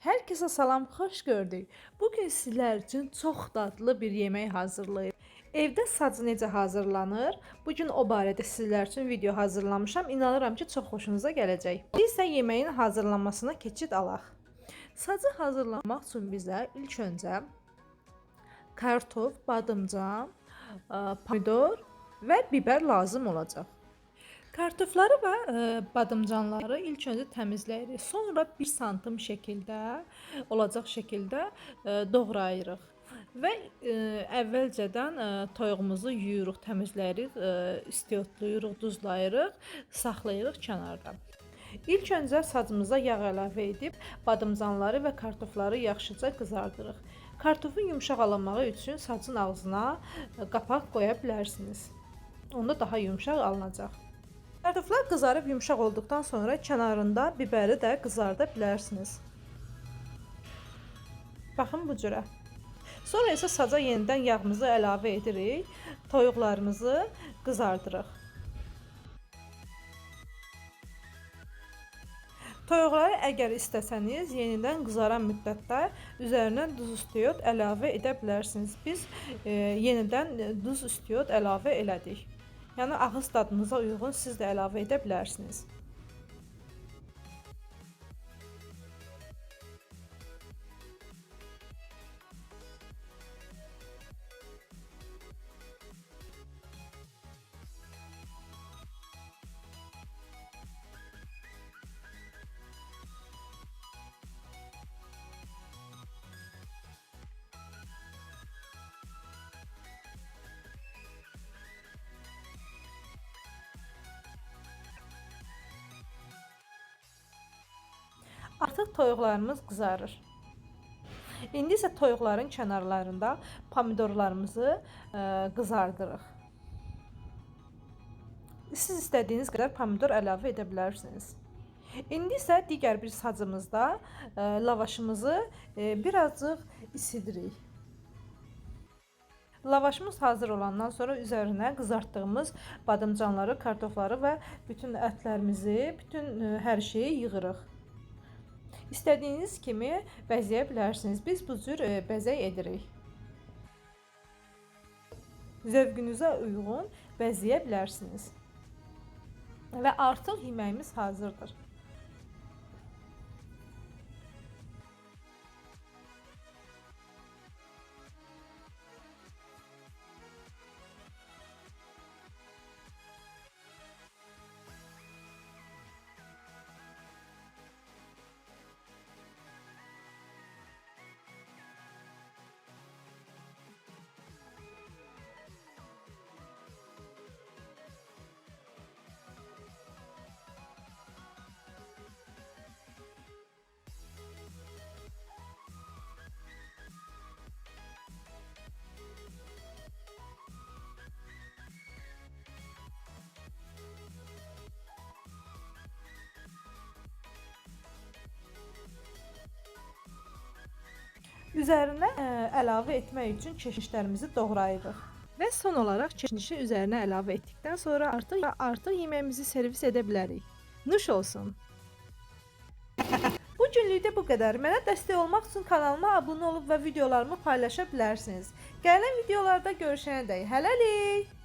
Herkese salam, xoş gördük. Bugün sizler için çox dadlı bir yemək hazırlayıb. Evdə sacı necə hazırlanır? Bu gün o barədə sizlər üçün video hazırlamışam. İnanıram ki, çox xoşunuza gələcək. İndi isə yeməyin hazırlanmasına keçid alaq. Sacı hazırlamaq üçün bizə ilk öncə kartof, badımcan, pomidor və biber lazım olacaq. Kartofları və ə, badımcanları ilk öncə təmizləyirik. Sonra 1 santim şəkildə olacaq şəkildə ə, doğrayırıq. Və ə, əvvəlcədən ə, toyuğumuzu yuyuruq, təmizləyirik, ə, istiyotluyuruq, duzlayırıq, saxlayırıq kənarda. İlk öncə sacımıza yağ əlavə edib badımcanları və kartofları yaxşıca qızardırıq. Kartofun yumşaq alınmağı üçün sacın ağzına qapaq qoya bilərsiniz. Onda daha yumşaq alınacaq. Kartoflar qızarıb yumşaq olduqdan sonra kənarında biberi də qızarda bilərsiniz. Baxın bu cürə. Sonra isə saca yenidən yağımızı əlavə edirik. Toyuqlarımızı qızardırıq. Toyuqları əgər istəsəniz, yenidən qızaran müddətdə üzərinə duz istiyot əlavə edə bilərsiniz. Biz e, yenidən duz istiyot əlavə elədik. Yəni ağız dadınıza uyğun siz də əlavə edə bilərsiniz. Artıq toyuqlarımız qızarır. İndi isə toyuqların kənarlarında pomidorlarımızı ə, qızardırıq. Siz istədiyiniz qədər pomidor əlavə edə bilərsiniz. İndi isə digər bir sacımızda ə, lavaşımızı ə, birazcık isidirik. Lavaşımız hazır olandan sonra üzərinə qızartdığımız badımcanları, kartofları və bütün ətlərimizi, bütün hər şeyi yığırıq. İstədiyiniz kimi bəzəyə bilərsiniz. Biz bu cür e, bəzək edirik. Zövqünüzə uyğun bəzəyə bilərsiniz. Və artıq yeməyimiz hazırdır. Üzərinə ə, əlavə etmək üçün keşişlərimizi doğrayırıq. Və son olaraq keşnişi üzərinə əlavə etdikdən sonra artıq artıq yeməyimizi servis edə bilərik. Nuş olsun. Bu günlük də bu qədər. Mənə dəstək olmaq üçün kanalıma abunə olub və videolarımı paylaşa bilərsiniz. Gələn videolarda görüşənədək hələlik.